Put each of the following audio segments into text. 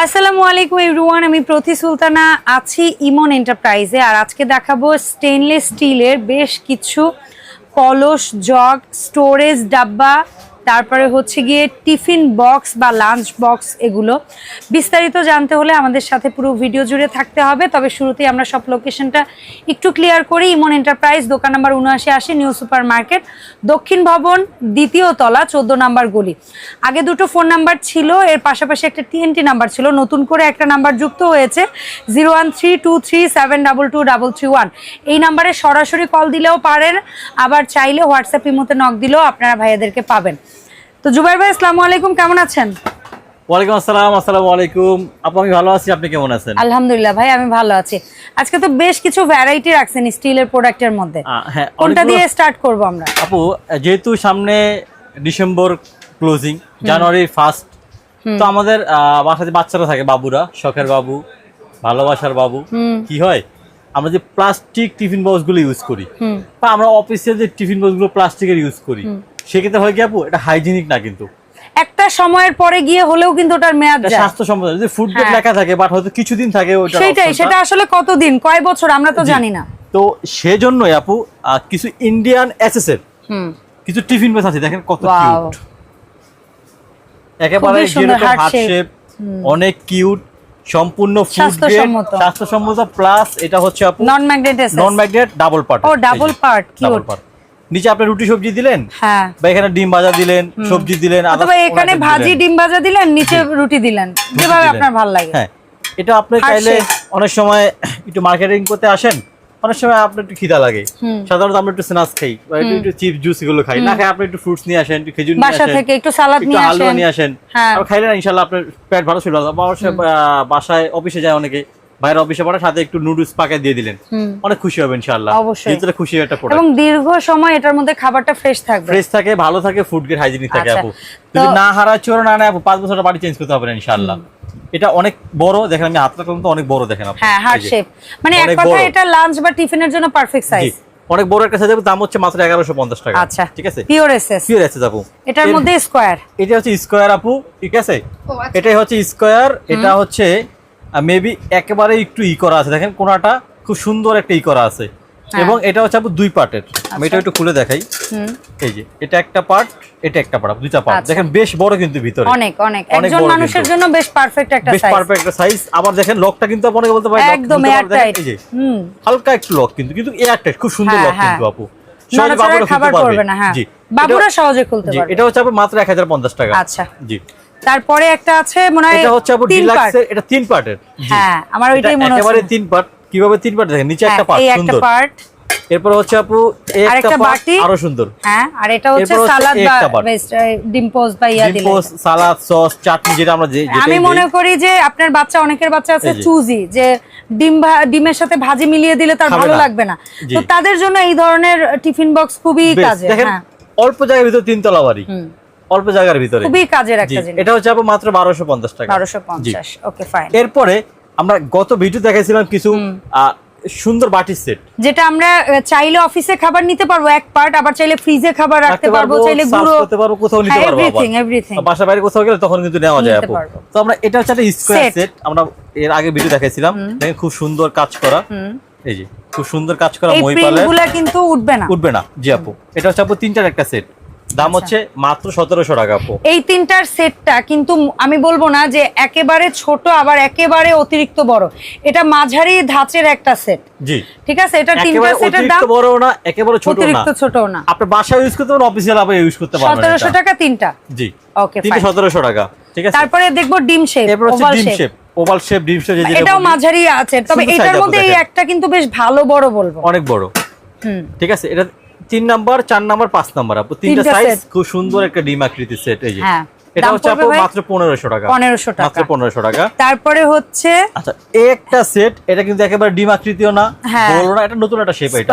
আসসালামু আলাইকুম এভরিওয়ান, আমি প্রতি সুলতানা আছি ইমন এন্টারপ্রাইজে আর আজকে দেখাবো স্টেনলেস স্টিলের বেশ কিছু কলস, জগ স্টোরেজ ডাব্বা তারপরে হচ্ছে গিয়ে টিফিন বক্স বা লাঞ্চ বক্স এগুলো। বিস্তারিত জানতে হলে আমাদের সাথে পুরো ভিডিও জুড়ে থাকতে হবে, তবে শুরুতেই আমরা সব লোকেশনটা একটু ক্লিয়ার করি। ইমন এন্টারপ্রাইজ দোকান নাম্বার উনআশি আশি নিউ সুপার মার্কেট দক্ষিণ ভবন, দ্বিতীয় তলা, চোদ্দ নাম্বার গলি। আগে দুটো ফোন নাম্বার ছিল, এর পাশাপাশি একটা টিএনটি নাম্বার ছিল, নতুন করে একটা নাম্বার যুক্ত হয়েছে zero one three two three seven double two double three one এই নাম্বারে সরাসরি কল দিলেও পারেন, আবার চাইলে হোয়াটসঅ্যাপ ইমোতে নক দিলেও আপনারা ভাইয়াদেরকে পাবেন। তো জুবাইর ভাই আসসালামু আলাইকুম কেমন আছেন? ওয়ালাইকুম আসসালাম আসসালামু আলাইকুম। আপু আমি ভালো আছি আপনি কেমন আছেন? আলহামদুলিল্লাহ ভাই আমি ভালো আছি। আজকে তো বেশ কিছু ভ্যারাইটি রাখছেন স্টিলের প্রোডাক্টের মধ্যে। হ্যাঁ কোনটা দিয়ে স্টার্ট করব আমরা? আপু যেহেতু সামনে ডিসেম্বর ক্লোজিং জানুয়ারি ফার্স্ট তো আমাদের বাসাতে বাচ্চারা থাকে বাবুরা শখের বাবু ভালোবাসার বাবু কি হয়? আমরা যে প্লাস্টিক টিফিন বক্সগুলো ইউজ করি বা আমরা অফিসে যে টিফিন বক্সগুলো প্লাস্টিকের ইউজ করি সেক্ষেত্রে হয় কি আপু? এটা হাইজিনিক না কিন্তু। একটা সময়ের পরে গিয়ে হলেও কিন্তু ওটার মেয়াদ যায়। স্বাস্থ্যসম্মত যদি ফুড ডেট হ্যাঁ। লেখা থাকে বাট হয়তো কিছুদিন থাকে ওইটা সেটাই সেটা আসলে কতদিন? কয় বছর? আমরা তো জানি না। তো সেজন্যই আপু কিছু ইন্ডিয়ান এসএসএর হুম। কিছু টিফিন বেস আছে দেখেন কত কিউট একেবারে যেরকম হার্ট শেপ অনেক কিউট সম্পূর্ণ ফুড স্বাস্থ্যসম্মত। স্বাস্থ্যসম্মত প্লাস এটা হচ্ছে আপু non magnetic non magnet double part ও double part double cute part নিচে আপনি রুটি সবজি দিলেন? হ্যাঁ। বা এখানে ডিম ভাজা দিলেন সবজি দিলেন অথবা এখানে ভাজি ডিম ভাজা দিলেন নিচে রুটি দিলেন। যেভাবে আপনার ভালো লাগে। হ্যাঁ এটা আপনি চাইলে অনেক সময় একটু মার্কেটিং করতে আসেন অনেক সময় আপনার একটু খিদা লাগে। সাধারণত আমরা একটু স্ন্যাক্স খাই বা একটু একটু চিপস জুস এগুলো খাই। না খাই আপনি একটু ফ্রুটস নিয়ে আসেন একটু খেজুর নিয়ে বাসা আসেন থেকে একটু সালাদ নিয়ে আসেন। নিয়ে আসেন। আর খাইলে না ইনশাল্লাহ আপনার পেট ভালো ছিল বা বাসায় অফিসে যায় অনেকে। বাইরে অফিসে পড়ে সাথে একটু নুডলস পাকে দিয়ে দিলেন। অনেক খুশি হবেন ইনশাআল্লাহ। অবশ্যই। খুশি একটা এবং দীর্ঘ সময় এটার মধ্যে খাবারটা ফ্রেশ থাকবে। ফ্রেশ থাকে ভালো থাকে ফুড গ্রেড হাইজিনিক থাকে আচ্ছা। আপু। যদি না হারা চোর না নেয় আপু পাঁচ বছর বাড়ি চেঞ্জ করতে হবে না ইনশাআল্লাহ। এটা অনেক বড় দেখেন আমি হাতটা কিন্তু অনেক বড় দেখেন আপু হ্যাঁ হার্ট শেপ মানে এক এটা লাঞ্চ বা টিফিনের জন্য পারফেক্ট সাইজ অনেক বড় একটা সাইজের দাম হচ্ছে মাত্র এগারোশো পঞ্চাশ টাকা। আচ্ছা। ঠিক আছে? পিওর এসএস পিওর আছে আপু। এটার মধ্যে স্কোয়ার এটা হচ্ছে স্কোয়ার আপু ঠিক আছে? এটাই হচ্ছে স্কোয়ার এটা হচ্ছে মেবি একেবারে একটু ই করা আছে। দেখেন কোনাটা খুব সুন্দর একটা ই করা আছে। হ্যাঁ। এবং এটা হচ্ছে দুই পার্টের। আমি এটা আচ্ছা। একটু খুলে দেখাই। এই যে এটা একটা পার্ট এটা একটা পার্ট দুইটা পার্ট আচ্ছা। দেখেন বেশ বড় কিন্তু ভিতরে। অনেক অনেক। একজন মানুষের জন্য বেশ পারফেক্ট একটা সাইজ বেশ পারফেক্ট একটা সাইজ আবার দেখেন লকটা কিন্তু আপনি বলতে lock একদম এয়ার টাইট এই যে, হুম। হালকা একটু লক কিন্তু কিন্তু এয়ার টাইট খুব সুন্দর হ্যাঁ, লক হ্যাঁ। কিন্তু আপু সহজে বাবুরা খুলতে খাবার পারবে। না হ্যাঁ। জি। বাবুরা এটা- সহজে খুলতে পারবে। এটা হচ্ছে আপু মাত্র এক হাজার পঞ্চাশ টাকা। আচ্ছা। জি। তারপরে একটা আছে মনে হয় এটা হচ্ছে আপু। ডিলাক্সের এটা তিন পার্টের হ্যাঁ আমার ওইটাই মনে একেবারে হচ্ছে তিন পার্ট কীভাবে তিন পার্ট দেখেন? নিচে হ্যাঁ, একটা পার্ট একটা সুন্দর। পার্ট এরপর হচ্ছে আপু একটা পার্ট বাটি। আরও সুন্দর। হ্যাঁ আর এটা হচ্ছে সালাদ বা একটা part। ডিম পোস্ট বা ইয়া দিলে। ডিম্পোস সালাদ সস চাটনি যেটা আমরা যে- আমি মনে করি যে আপনার বাচ্চা অনেকের বাচ্চা আছে চুজি যে ডিম ডিমের সাথে ভাজি মিলিয়ে দিলে তার ভালো লাগবে না। তো তাদের জন্য এই ধরনের টিফিন বক্স খুবই কাজে হ্যাঁ। অল্প জায়গার ভিতরে তিনতলা বাড়ি। অল্প জায়গার ভিতরে। খুবই কাজের একটা জিনিস। এটা হচ্ছে আপু মাত্র বারোশো পঞ্চাশ টাকা। বারোশো জি। পঞ্চাশ ওকে ফাইন এরপরে আমরা গত ভিডিও দেখাইছিলাম কিছু সুন্দর বাটির সেট। যেটা আমরা চাইলে অফিসে খাবার নিতে পারব এক পার্ট আবার চাইলে ফ্রিজে খাবার রাখতে পারব চাইলে গুঁড়ো। করতে পারব কোথাও নিতে পারব এভরিথিং এভরিথিং বাসা বাইরে কোথাও গেলে তখন কিন্তু নেওয়া যায় আপু। তো আমরা এটা হচ্ছে একটা স্কোয়ার। সেট আমরা এর আগে ভিডিও দেখাইছিলাম। দেখেন খুব সুন্দর কাজ করা। এই যে খুব সুন্দর কাজ করা মই প্রিন্ট পালেরগুলা কিন্তু উঠবে না। উঠবে না। জি আপু। এটা হচ্ছে আপু তিনটার একটা সেট দাম আচ্ছা। হচ্ছে মাত্র সতেরোশো টাকা এই তিনটার সেটটা কিন্তু আমি বলব না যে একেবারে ছোট আবার একেবারে অতিরিক্ত বড়। এটা মাঝারি ধাঁচের একটা সেট। জি। ঠিক আছে? এটা তিনটা সেটের দাম বড় না একেবারে ছোট না। অতিরিক্ত ছোট না। আপনি বাসায় ইউজ করতে পারেন অফিসিয়াল আপনি ইউজ করতে পারবেন সতেরোশো এটা। টাকা তিনটা? জি। ওকে তিনটে সতেরোশো টাকা ঠিক আছে? তারপরে দেখব ডিম শেপ ওভাল ডিম শেপ ওভাল শেপ ডিম শেপ এটাও মাঝারি আছে তবে এটার মধ্যে এই একটা কিন্তু বেশ ভালো বড় বলব। অনেক বড়। হুম। ঠিক আছে? এটা তিন নাম্বার চার নাম্বার পাঁচ নাম্বার। আপু তিনটা সাইজ খুব সুন্দর একটা ডিম আকৃতি সেট এই যে। হ্যাঁ। এটা হচ্ছে আপু মাত্র পনেরোশো টাকা। 1500 টাকা। মাত্র পনেরোশো টাকা। তারপরে হচ্ছে আচ্ছা একটা সেট এটা কিন্তু একেবারে ডিম আকৃতিও না হ্যাঁ। বড় না এটা নতুন একটা শেপ এটা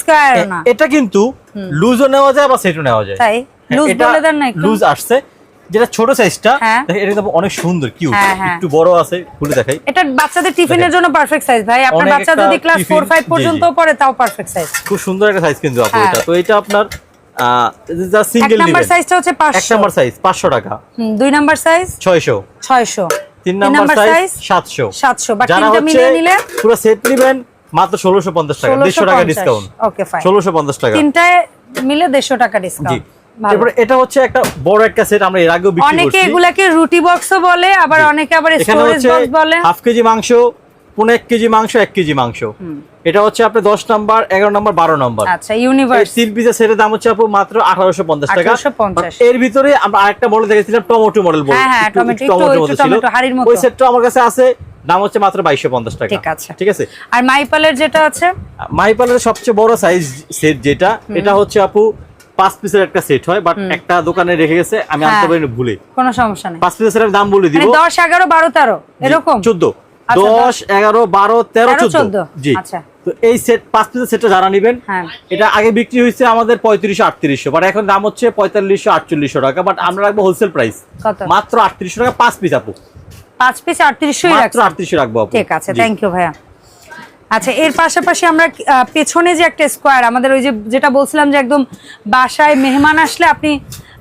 স্কোয়ার না। কিন্তু লুজও নেওয়া যায় বা সেটও নেওয়া যায়। তাই? লুজ বলে দেন না লুজ আসছে। যেটা ছোট সাইজটা হ্যাঁ। এটা কিন্তু অনেক সুন্দর কিউট হ্যাঁ, হ্যাঁ। একটু বড় আছে খুলে দেখাই। এটা বাচ্চাদের টিফিনের জন্য পারফেক্ট সাইজ ভাই। আপনার বাচ্চা যদি ক্লাস tiffin- ফোর ফাইভ জি, পর্যন্ত পড়ে তাও পারফেক্ট সাইজ খুব সুন্দর একটা সাইজ কিন্তু আপু। এটা। তো এটা আপনার যা এক সিঙ্গেল নাম্বার সাইজটা হচ্ছে এক নাম্বার সাইজ পাঁচশো টাকা। হুম, দুই নাম্বার সাইজ ছয়শো। ছয়শো। তিন নাম্বার সাইজ size? সাতশো। সাতশো। বা যারা তিনটা মিলিয়ে নিলে? পুরো সেট নিবেন মাত্র ষোলোশো পঞ্চাশ টাকা দেড়শো টাকা ডিসকাউন্ট ওকে ফাইন ষোলোশো পঞ্চাশ টাকা। তিনটায় মিলে দেড়শো টাকা ডিসকাউন্ট এরপরে এটা হচ্ছে একটা বড় একটা সেট আমরা এর আগেও বিক্রি অনেকে এগুলাকে রুটি বক্সও বলে আবার অনেকে আবার স্টোরেজ বক্স বলে। হাফ কেজি মাংস পনেরো এক কেজি মাংস এক কেজি মাংস। এটা হচ্ছে আপনার দশ নাম্বার এগারো নাম্বার বারো নাম্বার। আচ্ছা ইউনিভার্স তিন পিসের সেটের দাম হচ্ছে আপু মাত্র আঠারোশো পঞ্চাশ টাকা। এর ভিতরে আমরা আরেকটা মডেল দেখেছিলাম টমেটো মডেল হ্যাঁ, হ্যাঁ, মতো। ওই সেটটা আমার কাছে আছে দাম হচ্ছে মাত্র বাইশশো পঞ্চাশ টাকা। ঠিক আছে। ঠিক আছে? আর মাইপালের যেটা আছে? মাইপালের সবচেয়ে বড় সাইজ সেট যেটা এটা হচ্ছে আপু পাঁচ পিসের একটা সেট হয় বাট একটা দোকানে রেখে গেছে আমি আনতে হ্যাঁ। পারিনি ভুলে। কোনো সমস্যা নেই। পাঁচ পিসের দাম বলে দিব। মানে দশ এগারো বারো তেরো এরকম? চোদ্দ। আচ্ছা, দশ এগারো বারো তেরো তেরো, চোদ্দ। চোদ্দ। জি। আচ্ছা। তো এই সেট পাঁচ পিসের সেটটা যারা নিবেন হ্যাঁ। এটা আগে বিক্রি হয়েছে আমাদের পঁয়ত্রিশশো আটত্রিশশো বাট এখন দাম হচ্ছে পঁয়তাল্লিশশো আটচল্লিশশো টাকা বাট আমরা রাখব হোলসেল প্রাইস? মাত্র আটত্রিশশো টাকা পাঁচ পিস আপু। পাঁচ পিস রাখছে আটত্রিশশো রাখব আপু। ঠিক আছে থ্যাংক ইউ ভাইয়া। আচ্ছা এর পাশাপাশি আমরা পেছনে যে একটা স্কোয়ার আমাদের ওই যে যেটা বলছিলাম যে একদম বাসায় মেহমান আসলে আপনি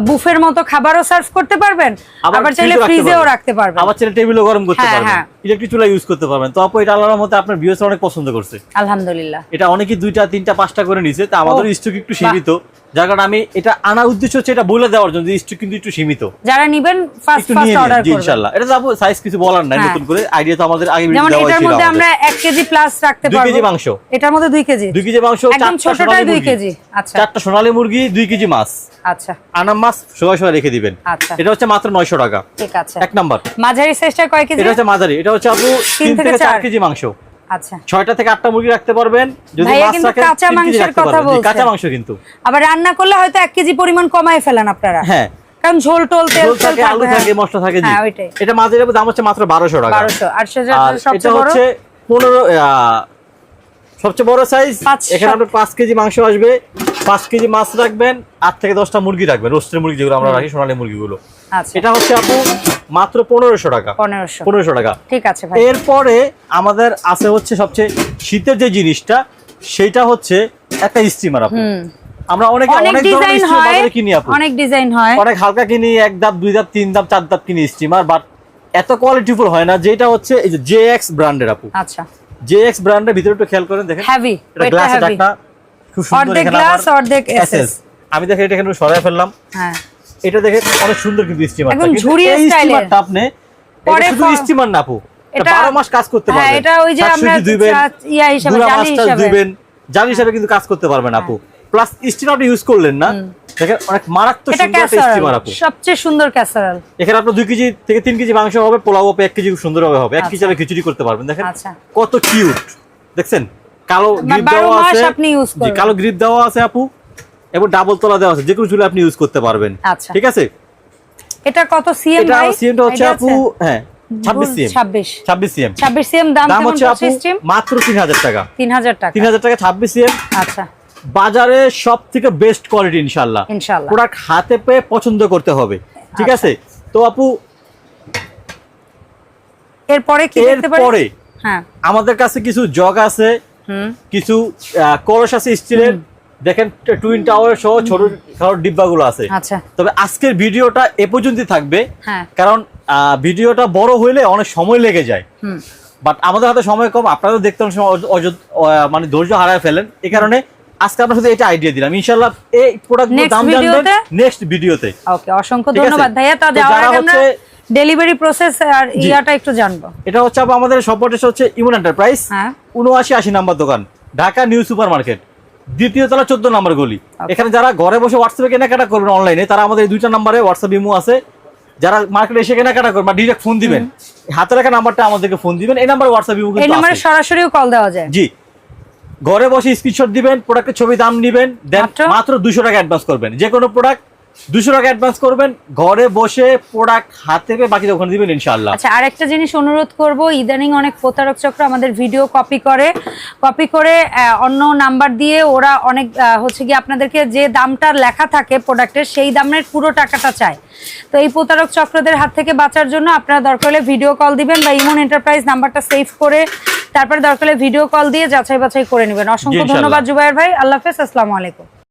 বুফের মতো খাবারও সার্ভ করতে পারবেন আবার চাইলে ফ্রিজেও রাখতে পারবেন। আবার চাইলে টেবিলও গরম করতে হ্যাঁ, পারবেন। হ্যাঁ। ইলেকট্রিক চুলা ইউজ করতে পারবেন। তো আপু এটা আল্লাহর মতো আপনার ভিউস অনেক পছন্দ করছে। আলহামদুলিল্লাহ। এটা অনেকেই দুইটা তিনটা পাঁচটা করে নিছে তা আমাদের স্টক একটু সীমিত। যার কারণে আমি এটা আনার উদ্দেশ্য হচ্ছে এটা বলে দেওয়ার জন্য স্টক কিন্তু একটু সীমিত। যারা নিবেন ফার্স্ট ফার্স্ট অর্ডার করবেন। ইনশাআল্লাহ। এটা যাব সাইজ কিছু বলার নাই হ্যাঁ। নতুন করে। আইডিয়া তো আমাদের আগে যেমন দেওয়া এটার ছিল মধ্যে আমরা এক কেজি প্লাস রাখতে পারব। কেজি মাংস। এটার মধ্যে দুই কেজি। দুই কেজি মাংস একদম ছোটটাই সোনালী দুই মুরগি। কেজি। আচ্ছা। চারটা সোনালী মুরগি দুই কেজি মাছ। আচ্ছা। আনাম মাছ সোয়া সোয়া রেখে দিবেন। আচ্ছা। এটা হচ্ছে মাত্র নয়শো টাকা। ঠিক আছে। এক নাম্বার। মাঝারি সাইজটা কয় কেজি এটা হচ্ছে মাঝারি। এটা হচ্ছে আপু তিন তিন থেকে থেকে চার চার। কেজি মাংস। আচ্ছা। ছয়টা থেকে আটটা মুরগি রাখতে পারবেন। যদি মাছ রাখেন কাঁচা মাংসের কথা কাঁচা মাংস কিন্তু। আবার রান্না করলে হয়তো এক কেজি পরিমাণ কমায় ফেলেন আপনারা। হ্যাঁ। কারণ ঝোল টোল তেল তেল থাকে আলু থাকে হ্যাঁ। মশলা থাকে জি। হ্যাঁ এটা মাঝারি দাম হচ্ছে মাত্র বারোশো টাকা। বারোশো। আর সেটা সবচেয়ে বড় হচ্ছে পনেরো সবচেয়ে বড় সাইজ এখানে আপনার পাঁচ কেজি মাংস আসবে। পাঁচ কেজি মাছ রাখবেন আট থেকে দশটা মুরগি রাখবেন। রোস্টের মুরগি যেগুলো আমরা রাখি সোনালী মুরগিগুলো। এটা হচ্ছে আপু মাত্র পনেরোশো টাকা। পনেরোশো। টাকা। ঠিক আছে এরপরে আমাদের আছে হচ্ছে সবচেয়ে শীতের যে জিনিসটা সেটা হচ্ছে একটা স্টিমার আপু। আমরা অনেকে অনেক অনেক ডিজাইন হয়। কিনি আপু। অনেক ডিজাইন হয়। অনেক হালকা কিনি এক দুই তিন চার কিনি স্টিমার বাট এত কোয়ালিটিফুল হয় না যেটা হচ্ছে এই যে ব্র্যান্ডের আপু। আচ্ছা। ব্র্যান্ডের ভিতরে একটু খেয়াল করেন দেখেন। হেভি এটা এটা গ্লাসের খুব সুন্দর এখানে glass, আমার অর্ধেক SS SS আমি দেখে এটা এখানে সরাই ফেললাম। হ্যাঁ। এটা দেখে অনেক সুন্দর কিন্তু স্টিমার একদম ঝুরিয়ে এর। আপনি পরে এটা শুধু স্টিমার না আপু এটা এটা- 12 মাস কাজ করতে হ্যাঁ, পারবেন। এটা ওই যে আমরা চা- ইয়া হিসাবে, জালি টাছ হিসাবে। ধুইবেন জালি হিসাবে কিন্তু কাজ করতে পারবেন আপু। প্লাস স্টিমার আপনি ইউজ করলেন না। দেখেন অনেক মারাত্মক সুন্দর একটা স্টিমার আপু। সবচেয়ে সুন্দর ক্যাসারল এখানে আপনার দুই কেজি থেকে তিন কেজি মাংস হবে পোলাও হবে এক কেজি খুব সুন্দরভাবে হবে এক কেজি আচ্ছা। আপনি খিচুড়ি করতে পারবেন। দেখেন আচ্ছা। কত কিউট দেখছেন? কালো গ্রিপ বারো দেওয়া আছে। আপনি ইউজ জি, করবেন। কালো গ্রিপ দেওয়া আছে আপু। এবং ডাবল তলা দেওয়া আছে যে কোনো চুলে আপনি ইউজ করতে পারবেন। আচ্ছা। ঠিক আছে? এটা কত সিএম এটা সিএমটা হচ্ছে আপু হ্যাঁ ছাব্বিশ সিএম 26 ছাব্বিশ। সিএম 26 সিএম দাম দাম হচ্ছে আপু মাত্র তিন হাজার টাকা। 3000 টাকা। তিন হাজার টাকা ছাব্বিশ সিএম আচ্ছা। বাজারে সব থেকে বেস্ট কোয়ালিটি ইনশাল্লাহ ইনশাআল্লাহ। প্রোডাক্ট হাতে পেয়ে পছন্দ করতে হবে। ঠিক আচ্ছা। আছে? তো আপু এরপরে কি দেখতে পারি? এরপরে হ্যাঁ। আমাদের কাছে কিছু জগ আছে হুম। কিছু কলস আছে স্টিলের দেখেন টুইন টাওয়ার সহ ছোট খাওয়ার ডিব্বাগুলো আছে। আচ্ছা। তবে আজকের ভিডিওটা এ পর্যন্তই থাকবে। হ্যাঁ। কারণ ভিডিওটা বড় হইলে অনেক সময় লেগে যায়। বাট আমাদের হাতে সময় কম আপনারা দেখতে অনেক সময় মানে ধৈর্য হারায় ফেলেন। এই কারণে আজকে আপনার সাথে এটা আইডিয়া দিলাম। ইনশাল্লাহ এই প্রোডাক্ট দাম জানবেন নেক্সট ভিডিওতে ওকে অসংখ্য ধন্যবাদ ভাইয়া। তা যাওয়ার আগে আমরা ডেলিভারি প্রসেস আর ইয়াটা একটু জানব। এটা হচ্ছে আমাদের সব হচ্ছে ইমন এন্টারপ্রাইজ হ্যাঁ। উনআশি আশি নাম্বার দোকান ঢাকা নিউ সুপার মার্কেট দ্বিতীয় তলা চোদ্দ নম্বর গলি আচ্ছা। এখানে যারা ঘরে বসে হোয়াটসঅ্যাপে কেনাকাটা করবেন অনলাইনে তারা আমাদের দুইটা নাম্বারে হোয়াটসঅ্যাপ ইমো আছে যারা মার্কেটে এসে কেনাকাটা করবেন বা ডিরেক্ট ফোন দিবেন হাতে রাখা নাম্বারটা আমাদেরকে ফোন দিবেন এই নাম্বার হোয়াটসঅ্যাপ ইমো এই নাম্বারে। সরাসরিও কল দেওয়া যায় জি ঘরে বসে স্ক্রিনশট দিবেন প্রোডাক্টের ছবি দাম নিবেন দেন মাত্র? মাত্র দুশো টাকা অ্যাডভান্স করবেন যে কোনো প্রোডাক্ট দুশো টাকা অ্যাডভান্স করবেন ঘরে বসে প্রোডাক্ট হাতে পেয়ে বাকি ওখানে দিবেন ইনশাআল্লাহ। আচ্ছা আরেকটা জিনিস অনুরোধ করব ইদানিং অনেক প্রতারক চক্র আমাদের ভিডিও কপি করে। কপি করে অন্য নাম্বার দিয়ে ওরা অনেক হচ্ছে কি আপনাদেরকে যে দামটা লেখা থাকে প্রোডাক্টের সেই দামের পুরো টাকাটা চায়। তো এই প্রতারক চক্রদের হাত থেকে বাঁচার জন্য আপনারা দরকার হলে ভিডিও কল দিবেন বা ইমন এন্টারপ্রাইজ নাম্বারটা সেভ করে তারপরে দরকার হলে ভিডিও কল দিয়ে যাচাই বাছাই করে নেবেন। অসংখ্য ধন্যবাদ জুবাইর ভাই। আল্লাহ হাফেজ আসসালামু আলাইকুম।